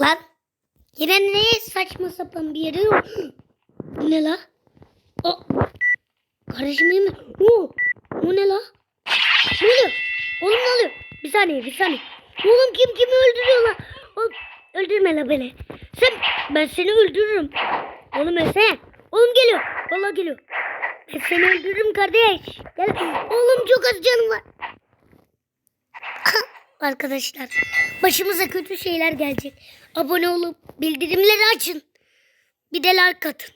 Lan. Yine ne saçma sapan bir yere yok. Ne la? O. İyi mi? Oo. Ne la? Ne oluyor? Oğlum ne oluyor? Bir saniye bir saniye. Oğlum kim kimi öldürüyor la? Oğlum öldürme la beni. Sen ben seni öldürürüm. Oğlum Esen. Oğlum geliyor. Vallahi geliyor. Ben seni öldürürüm kardeş. Gel. Oğlum çok az canım var. Arkadaşlar başımıza kötü şeyler gelecek. Abone olup bildirimleri açın. Bir de like atın.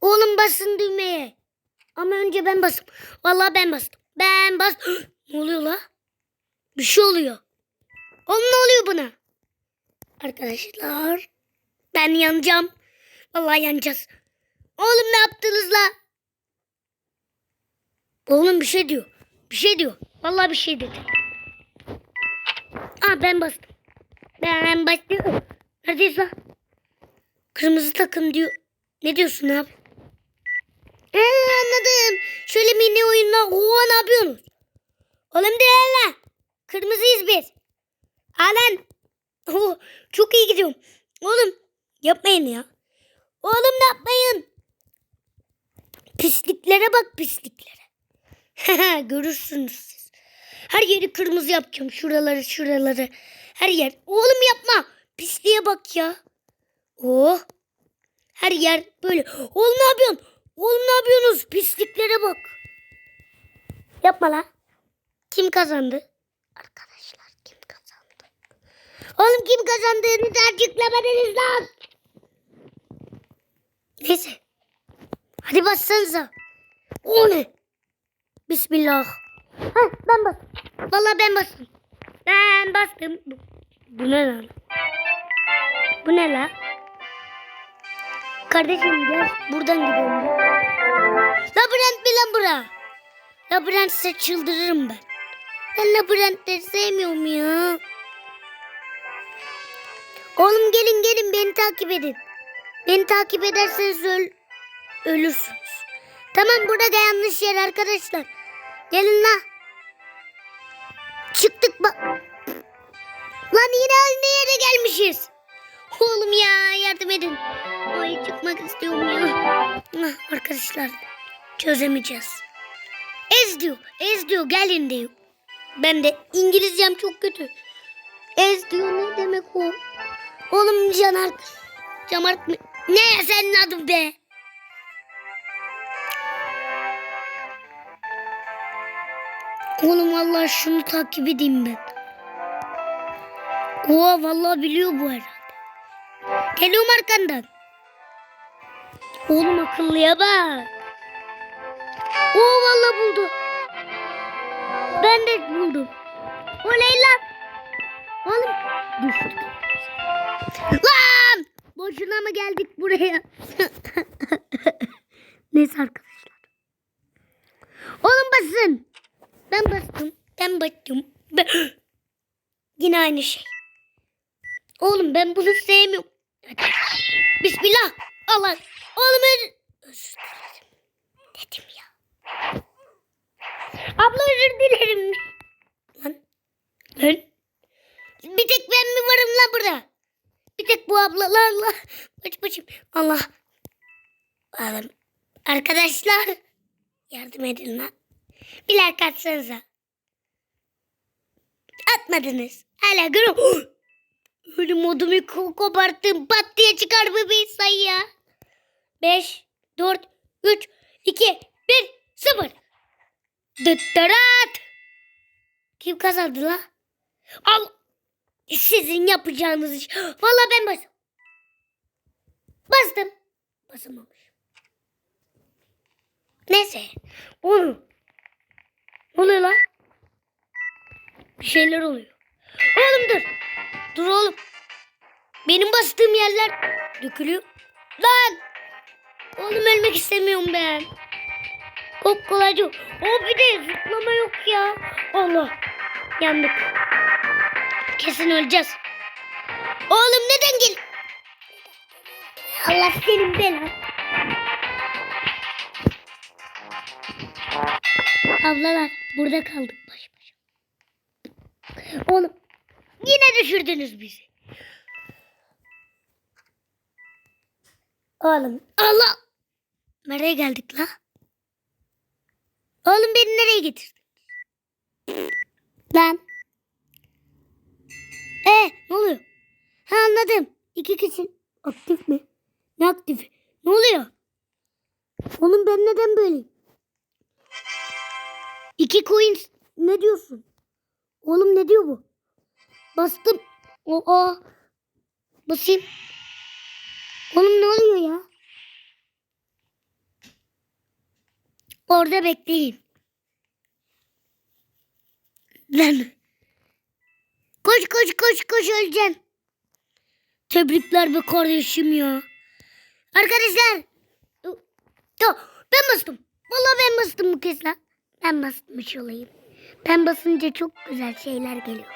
Oğlum basın düğmeye. Ama önce ben basım. Vallahi ben bastım. Ben bas. ne oluyor la? Bir şey oluyor. Oğlum ne oluyor buna? Arkadaşlar ben yanacağım. Vallahi yanacağız. Oğlum ne yaptınız la? Oğlum bir şey diyor. Bir şey diyor. Vallahi bir şey dedi. Aa ben bastım. Ben bastım. Neredeyiz lan? Kırmızı takım diyor. Ne diyorsun abi? Ee, anladım. Şöyle mini oyunlar. Oo ne yapıyorsunuz? Oğlum lan. Kırmızıyız biz. Alan. Oo, çok iyi gidiyorum. Oğlum yapmayın ya. Oğlum ne yapmayın? Pisliklere bak pisliklere. Görürsünüz siz. Her yeri kırmızı yapacağım. Şuraları şuraları. Her yer. Oğlum yapma. Pisliğe bak ya. Oh. Her yer böyle. Oğlum ne yapıyorsun? Oğlum ne yapıyorsunuz? Pisliklere bak. Yapma lan. Kim kazandı? Arkadaşlar kim kazandı? Oğlum kim kazandığını da açıklamadınız lan. Neyse. Hadi bassanıza. O ne? Bismillah. Ha, ben bastım. Vallahi ben bastım. Ben bastım. Bu, bu ne lan? Bu ne lan? Kardeşim gel buradan gidelim. Labirent mi lan bura? Labirentse çıldırırım ben. Ben labirentleri sevmiyorum ya. Oğlum gelin gelin beni takip edin. Beni takip ederseniz öl ölürsünüz. Tamam burada yanlış yer arkadaşlar. Gelin la. Çıktık bak. Lan yine aynı yere gelmişiz. Oğlum ya yardım edin. Ay çıkmak istiyorum ya. Ah, Arkadaşlar çözemeyeceğiz. Ez diyor. Ez diyor gelin diyor. Ben de İngilizcem çok kötü. Ez diyor ne demek o? Oğlum Canart. Canart mı? Ne senin adın be? Oğlum vallahi şunu takip edeyim ben. Oha vallahi biliyor bu herhalde. Geliyorum arkandan. Oğlum akıllıya bak. Oo vallahi buldu. Ben de buldum. Oley lan. Oğlum düştük. Lan! Boşuna mı geldik buraya? Neyse arkadaşlar. Oğlum basın. Ben bastım. Ben bastım. Ben... Yine aynı şey. Oğlum ben bunu sevmiyorum. Hadi. Bismillah. Allah. Oğlum özür, özür dilerim. Dedim ya. Abla özür dilerim. Lan. Lan. Bir tek ben mi varım lan burada? Bir tek bu ablalarla. Baş başım. Allah. Oğlum. Arkadaşlar. Yardım edin lan. Bir like atsanıza. Atmadınız. Hala görüyorum. Öyle modumu ko- koparttım. Pat diye çıkar bir sayı ya. 5, 4, 3, 2, 1, 0. Dıttarat. Kim kazandı la? Al. Sizin yapacağınız iş. Valla ben bastım. Bastım. Basamamış. Neyse. Oğlum. Ne oluyor lan? Bir şeyler oluyor. Oğlum dur. Dur oğlum. Benim bastığım yerler dökülüyor. Lan. Oğlum ölmek istemiyorum ben. Çok kolayca. O bir de zıplama yok ya. Allah. Yandık. Kesin öleceğiz. Oğlum neden gel? Allah senin belanı. Ablalar burada kaldık baş başa. Oğlum yine düşürdünüz bizi? Oğlum Allah. Nereye geldik la? Oğlum beni nereye getirdin? Lan. E ne oluyor? Ha anladım. İki kişi aktif mi? Ne aktif? Ne oluyor? Oğlum ben neden böyleyim? İki coins ne diyorsun? Oğlum ne diyor bu? Bastım. O. Basayım. Oğlum ne oluyor ya? Orada bekleyin. Lan. Koş koş koş koş öleceksin. Tebrikler be kardeşim ya. Arkadaşlar. Ben bastım. Vallahi ben bastım bu kez lan. Ben basmış olayım. Ben basınca çok güzel şeyler geliyor.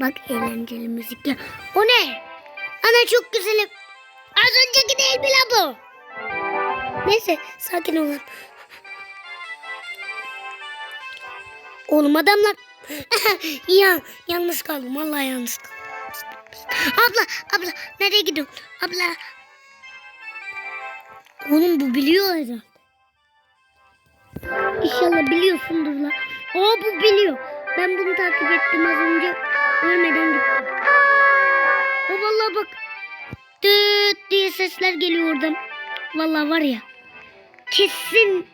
Bak eğlenceli müzik ya. O ne? Ana çok güzel. Az önceki değil lan bu? Neyse sakin olun. Oğlum adamlar ya yalnız kaldım vallahi yalnız kaldım. Abla abla nereye gidiyorsun? Abla. Oğlum bu biliyor herhalde. İnşallah biliyorsundur la. O bu biliyor. Ben bunu takip ettim az önce. Ölmeden gittim. O vallahi bak. Dıt diye sesler geliyor oradan. Vallahi var ya. Kesin.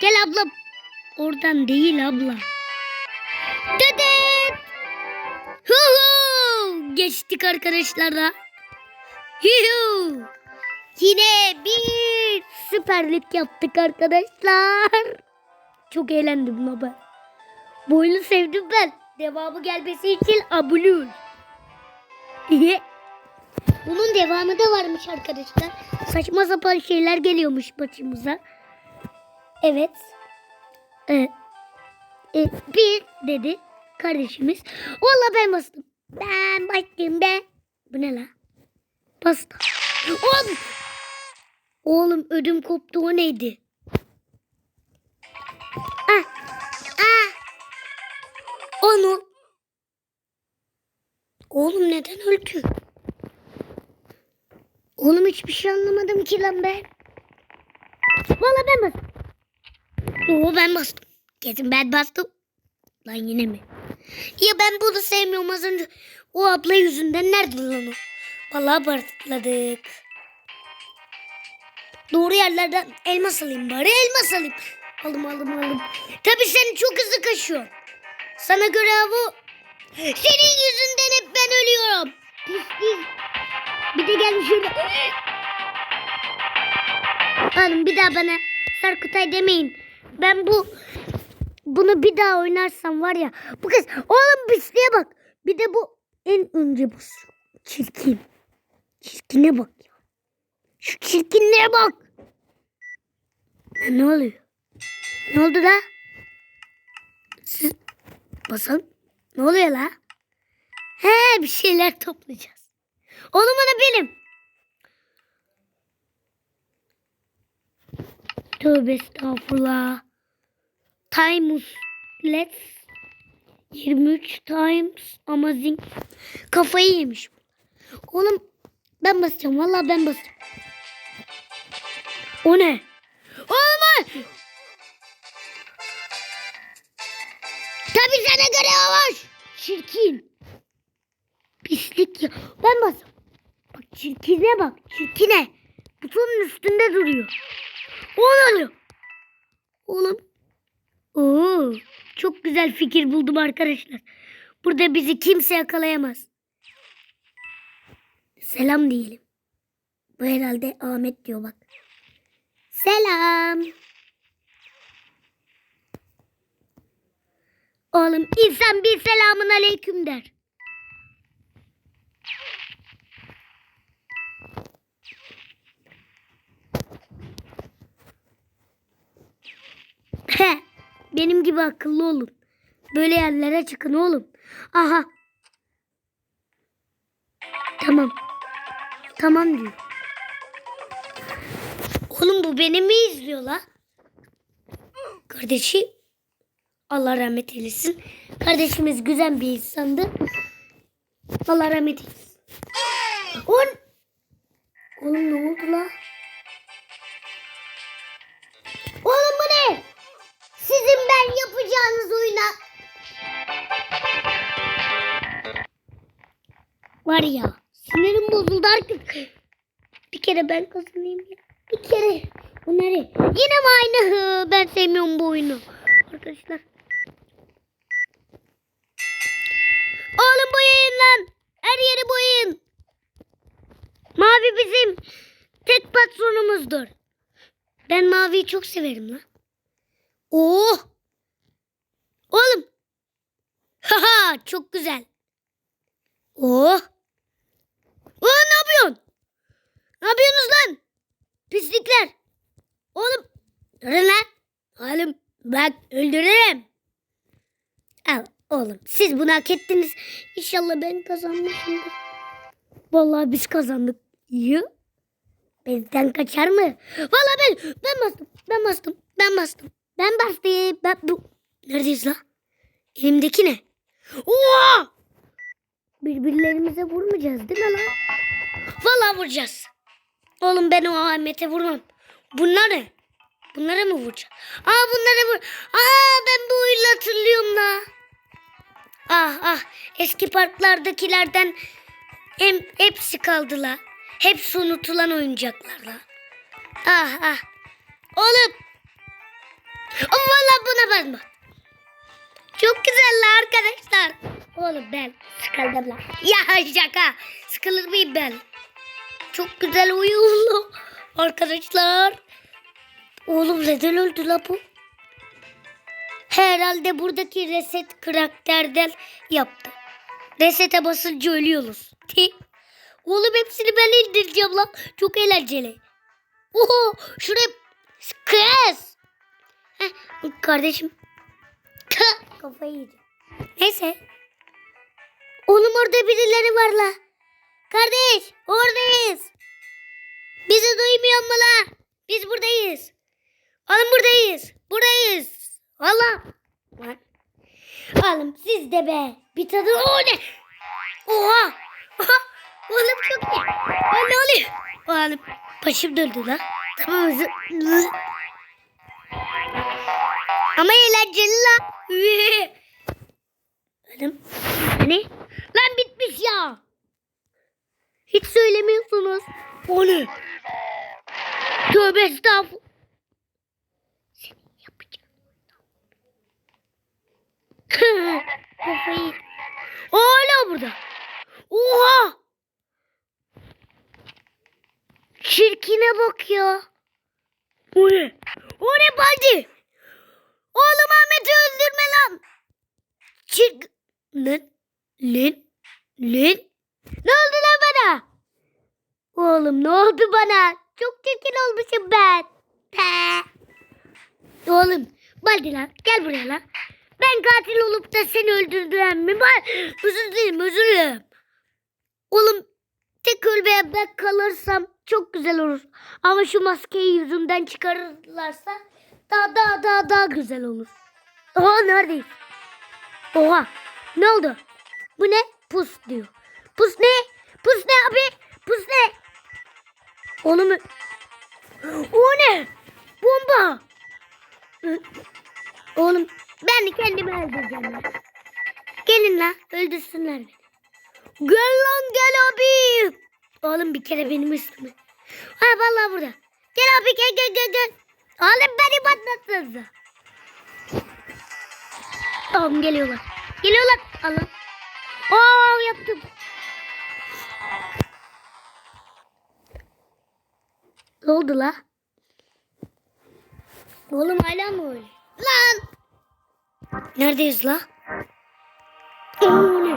Gel abla. Oradan değil abla. Dıdıt. Hu hu. Geçtik arkadaşlar da. Hihu. Yine bir süperlik yaptık arkadaşlar. Çok eğlendim baba. Bu oyunu sevdim ben. Devamı gelmesi için abone ol. Bunun devamı da varmış arkadaşlar. Saçma sapan şeyler geliyormuş başımıza. Evet. Evet. E, bir dedi kardeşimiz. Valla ben bastım. Ben bastım ben. Bu ne la? Bastım. Oğlum. Oğlum ödüm koptu o neydi? Ah. Ah. Onu. Oğlum neden öldü? Oğlum hiçbir şey anlamadım ki lan ben. Valla ben bastım. Oo ben bastım. Kesin ben bastım. Lan yine mi? Ya ben bunu sevmiyorum az önce. O abla yüzünden nerede lan o? Vallahi partladık. Doğru yerlerden elmas alayım bari elmas alayım. Aldım aldım aldım. Tabii sen çok hızlı kaşıyorsun. Sana göre bu. Senin yüzünden hep ben ölüyorum. Pislik. Bir de gelmiş şöyle. Oğlum bir daha bana Sarkutay demeyin. Ben bu bunu bir daha oynarsam var ya. Bu kız oğlum pisliğe bak. Bir de bu en önce bu çirkin. Çirkine bak ya. Şu çirkinliğe bak. Ya ne oluyor? Ne oldu da? Siz basalım. Ne oluyor la? He bir şeyler toplayacağız. Oğlum bana benim. Tövbe estağfurullah. Times let's 23 times amazing. Kafayı yemiş. Oğlum ben basacağım. Vallahi ben basacağım. O ne? Oğlum! Tabii sana göre yavaş. Çirkin. Pislik ya. Ben basacağım. Bak çirkine bak. Çirkine. Butonun üstünde duruyor. O ne oluyor? Oğlum. Oo, çok güzel fikir buldum arkadaşlar. Burada bizi kimse yakalayamaz. Selam diyelim. Bu herhalde Ahmet diyor bak. Selam. Oğlum insan bir selamun aleyküm der. He, benim gibi akıllı olun. Böyle yerlere çıkın oğlum. Aha. Tamam. Tamam diyor. Oğlum bu beni mi izliyor la? Kardeşi Allah rahmet eylesin. Kardeşimiz güzel bir insandı. Allah rahmet eylesin. On. Oğlum ne oldu la? Oğlum bu ne? Sizin ben yapacağınız oyuna. Var ya sinirim bozuldu artık. Bir kere ben kazanayım ya. Bir kere. Bunları. Yine mi aynı? Ben sevmiyorum bu oyunu. Arkadaşlar. Oğlum boyayın lan. Her yeri boyayın. Mavi bizim tek patronumuzdur. Ben maviyi çok severim lan. Oo! Oğlum. Haha çok güzel. Oo! Oo ne yapıyorsun? Ne yapıyorsunuz lan? Pislikler. Oğlum. Durun lan. Oğlum bak öldürürüm. Al oğlum siz bunu hak ettiniz. İnşallah ben kazanmışımdır. Vallahi biz kazandık. Yuh. Bizden kaçar mı? Vallahi ben ben bastım. Ben bastım. Ben bastım. Ben bastım. Ben bu. Neredeyiz la? Elimdeki ne? Oha! Birbirlerimize vurmayacağız değil mi lan? Vallahi vuracağız. Oğlum ben o Ahmet'e vurmam. Bunlar ne? Bunlara mı vuracağım? Aa bunlara vur. Aa ben bu oyunu hatırlıyorum la. Ah ah eski parklardakilerden hem hepsi kaldı la. Hepsi unutulan oyuncaklar la. Ah ah. Oğlum. Valla buna bakma. Çok güzel la arkadaşlar. Oğlum ben sıkıldım la. Ya şaka. Sıkılır mıyım ben? Çok güzel oyun arkadaşlar. Oğlum neden öldü la bu? Herhalde buradaki reset karakterden yaptı. Resete basınca ölüyoruz. Oğlum hepsini ben indireceğim lan. Çok eğlenceli. Oho şuraya kız. Heh, kardeşim. Kafayı yedi. Neyse. Oğlum orada birileri var la. Kardeş oradayız. Bizi duymuyor mu la? Biz buradayız. Oğlum buradayız. Buradayız. Lan. Oğlum siz de be. Bir tadı o ne? Oha. Oha. Oğlum çok iyi. Ne oluyor? Oğlum başım döndü lan. Tamam Ama eğlenceli lan. Oğlum. Ne? Lan bitmiş ya. Hiç söylemiyorsunuz. O ne? Tövbe estağfurullah. Seni yapacağım. Kafayı. O hala burada. Oha. Çirkine bak ya. O ne? O ne Baldi? Oğlum Ahmet'i öldürme lan. Çirk... Lan. Lan. Lan. Ne oldu lan bana? Oğlum ne oldu bana? Çok çirkin olmuşum ben. He. Oğlum Baldi lan gel buraya lan. Ben katil olup da seni öldürdüm mi? Ben özür dilerim özür dilerim. Oğlum tek ölmeye ben kalırsam çok güzel olur. Ama şu maskeyi yüzümden çıkarırlarsa daha daha daha daha güzel olur. Oha neredeyiz? Oha ne oldu? Bu ne? Pus diyor. Pus ne? Pus ne abi? Pus ne? Onu mu? O ne? Bomba. Oğlum ben kendimi öldüreceğim. Gelin lan öldürsünler beni. Gel lan gel abi. Oğlum bir kere benim üstüme. Ha vallahi burada. Gel abi gel gel gel gel. Oğlum beni patlatsanıza. Oğlum geliyorlar. Geliyorlar. Allah. Oo yaptım. Ne oldu la? Oğlum hala mı öyle? Lan! Neredeyiz la? O ne?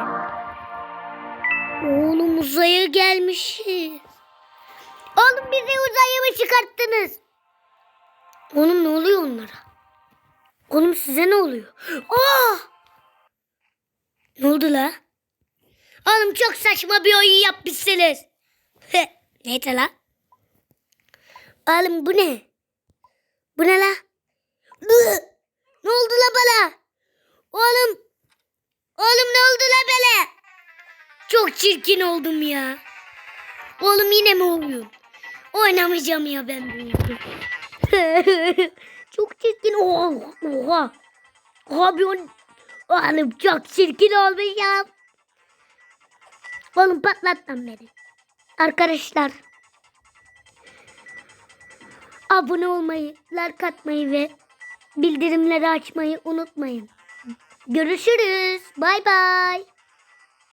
Oğlum uzaya gelmişiz. Oğlum bizi uzaya mı çıkarttınız? Oğlum ne oluyor onlara? Oğlum size ne oluyor? Oh! Ne oldu la? Oğlum çok saçma bir oyun yapmışsınız. Neydi la? Oğlum bu ne? Bu ne la? Ne oldu la bana? Oğlum. Oğlum ne oldu la bana? Çok çirkin oldum ya. Oğlum yine mi oluyor? Oynamayacağım ya ben bu çok çirkin. Oha. Oha. Abi on... Oğlum çok çirkin olmuş ya. Oğlum patlatma beni. Arkadaşlar. Abone olmayı, like atmayı ve bildirimleri açmayı unutmayın. Görüşürüz. Bay bay.